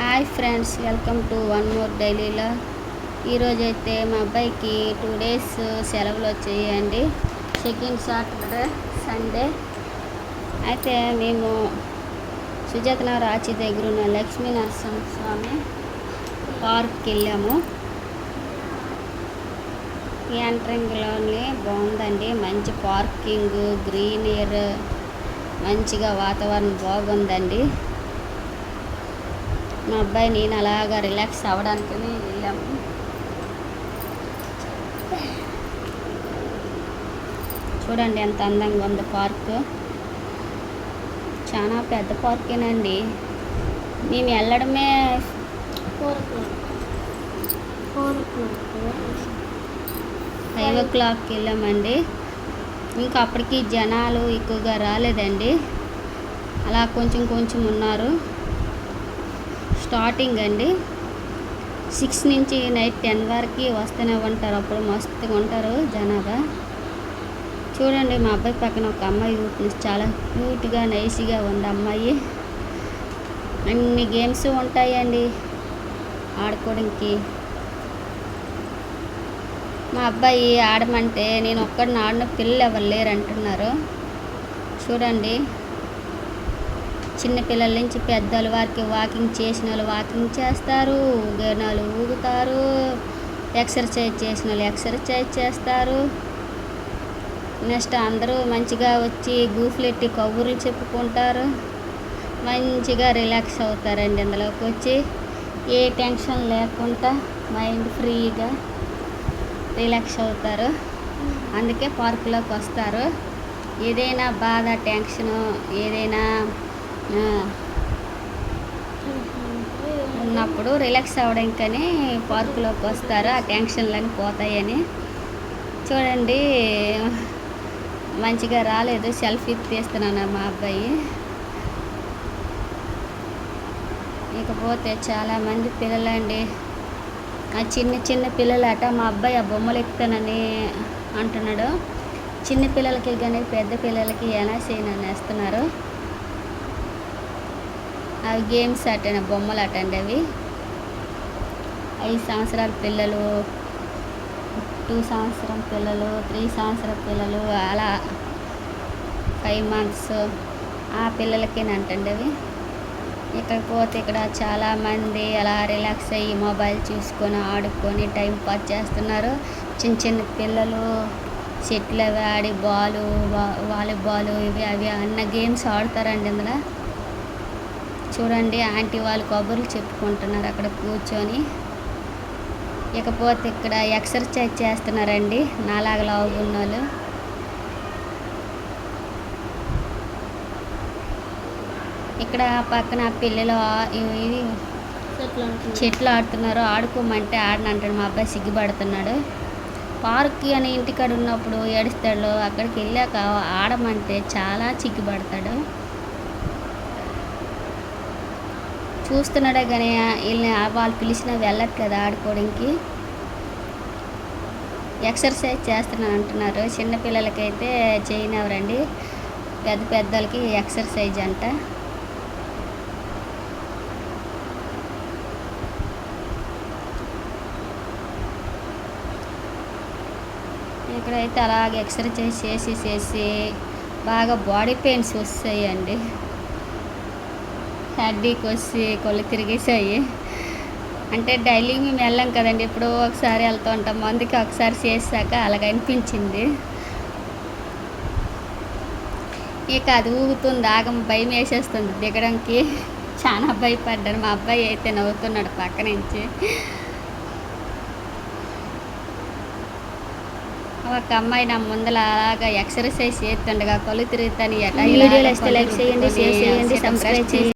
Hi friends welcome to one more డైలీలో ఈరోజు అయితే మా అబ్బాయికి టూ డేస్ సెలవులు వచ్చాయండి. Second Saturday Sunday. అయితే మేము సుజాతన రాచి దగ్గర ఉన్న లక్ష్మీ నరసింహ స్వామి పార్క్కి వెళ్ళాము. ఈ బాగుందండి. మంచి పార్కింగ్ గ్రీన్ ఎయిర్ మంచిగా వాతావరణం బాగుందండి. మా అబ్బాయి నేను అలాగా రిలాక్స్ అవ్వడానికని వెళ్ళాము. చూడండి ఎంత అందంగా ఉంది పార్క్. చాలా పెద్ద పార్కేనండి మేము వెళ్ళడమే ఫైవ్ ఓ క్లాక్కి వెళ్ళామండి. ఇంకా అప్పటికి జనాలు ఎక్కువగా రాలేదండి. అలా కొంచెం కొంచెం ఉన్నారు. స్టార్టింగ్ అండి. సిక్స్ నుంచి నైట్ టెన్ వరకు వస్తూనే ఉంటారు. అప్పుడు మస్తుగా ఉంటారు జనాభా చూడండి మా అబ్బాయి పక్కన ఒక అమ్మాయి కూర్చుంది. చాలా క్యూట్గా నైస్గా ఉంది అమ్మాయి. అన్ని గేమ్స్ ఉంటాయండి ఆడుకోవడానికి. మా అబ్బాయి ఆడమంటే నేను ఒక్కడిని ఆడిన పిల్లలు ఎవరు లేరు అంటున్నారు. చూడండి. చిన్నపిల్లల నుంచి పెద్దల వారికి వాకింగ్ చేసిన వాళ్ళు వాకింగ్ చేస్తారు ఊగినాలు ఊగుతారు ఎక్సర్సైజ్ చేసిన వాళ్ళు ఎక్సర్సైజ్ చేస్తారు. నెక్స్ట్ అందరూ మంచిగా వచ్చి గూఫ్లెట్టి కబుర్లు చెప్పుకుంటారు. మంచిగా రిలాక్స్ అవుతారండి అందులోకి వచ్చి. ఏ టెన్షన్ లేకుండా మైండ్ ఫ్రీగా రిలాక్స్ అవుతారు. అందుకే పార్కులోకి వస్తారు. ఏదైనా బాధ టెన్షను ఏదైనా ఉన్నప్పుడు రిలాక్స్ అవ్వడానికని పార్కులోకి వస్తారు ఆ టెన్షన్లన్నీ పోతాయని. చూడండి మంచిగా రాలేదు సెల్ఫీ తీస్తున్నాను మా అబ్బాయి. ఇకపోతే చాలామంది పిల్లలండి ఆ చిన్న చిన్న పిల్లలట మా అబ్బాయి ఆ బొమ్మలు ఎక్కుతానని అంటున్నాడు. చిన్న పిల్లలకి కానీ పెద్ద పిల్లలకి ఎలా చేయనని వేస్తున్నారు? అవి గేమ్స్ అటండి బొమ్మలు అటండి అవి ఐదు సంవత్సరాల పిల్లలు టూ సంవత్సరం పిల్లలు త్రీ సంవత్సరం పిల్లలు అలా ఫైవ్ మంత్స్ ఆ పిల్లలకేనంటండి అవి ఇక్కడ పోతే ఇక్కడ చాలామంది అలా రిలాక్స్ అయ్యి మొబైల్ చూసుకొని ఆడుకొని టైం పాస్ చేస్తున్నారు. చిన్న చిన్న పిల్లలు చెట్లు అవి ఆడి బాలు వాలీబాలు వాలీబాల్ ఇవి అవి అన్న గేమ్స్ ఆడతారండి ఇందులో. చూడండి ఆంటీ వాళ్ళు కబుర్లు చెప్పుకుంటున్నారు అక్కడ కూర్చొని. ఇకపోతే ఇక్కడ ఎక్సర్సైజ్ చేస్తున్నారండి నాలాగా లావుగున్న వాళ్ళు ఇక్కడ పక్కన పిల్లలు ఇవి చెట్లు ఆడుతున్నారు ఆడుకోమంటే ఆడనంటాడు మా అబ్బాయి సిగ్గుపడుతున్నాడు. పార్క్ అని ఇంటికాడ ఉన్నప్పుడు ఏడుస్తాడు అక్కడికి వెళ్ళాక ఆడమంటే చాలా సిగ్గుపడతాడు. చూస్తున్నాడే కానీ వీళ్ళని వాళ్ళు పిలిచినా వెళ్ళట్లేదు ఆడుకోవడానికి. ఎక్సర్సైజ్ చేస్తున్నాను అంటున్నారు. చిన్నపిల్లలకైతే చేయనివ్వరండి పెద్ద పెద్దలకి ఎక్సర్సైజ్ అంట. ఇక్కడైతే అలాగే ఎక్సర్సైజ్ చేసి చేసి బాగా బాడీ పెయిన్స్ వస్తాయండి. హెడ్డీకి వచ్చి కొళ్ళు తిరిగేసాయి. అంటే డైలీ మేము వెళ్ళాం కదండి ఎప్పుడో ఒకసారి వెళ్తూ ఉంటాం. అందుకే ఒకసారి చేసాక అలాగ అనిపించింది ఇక అది ఊగుతుంది ఆగం భయం వేసేస్తుంది దిగడానికి. చాలా భయపడ్డాను మా అబ్బాయి అయితే నవ్వుతున్నాడు పక్క నుంచి. ఒక అమ్మాయి నా ముందర అలాగా ఎక్సర్సైజ్ చేస్తుండగా కళ్ళు తిరుగుతాను. వీడియోలు లైక్ చేయండి, షేర్ చేయండి, సబ్స్క్రైబ్ చేయండి.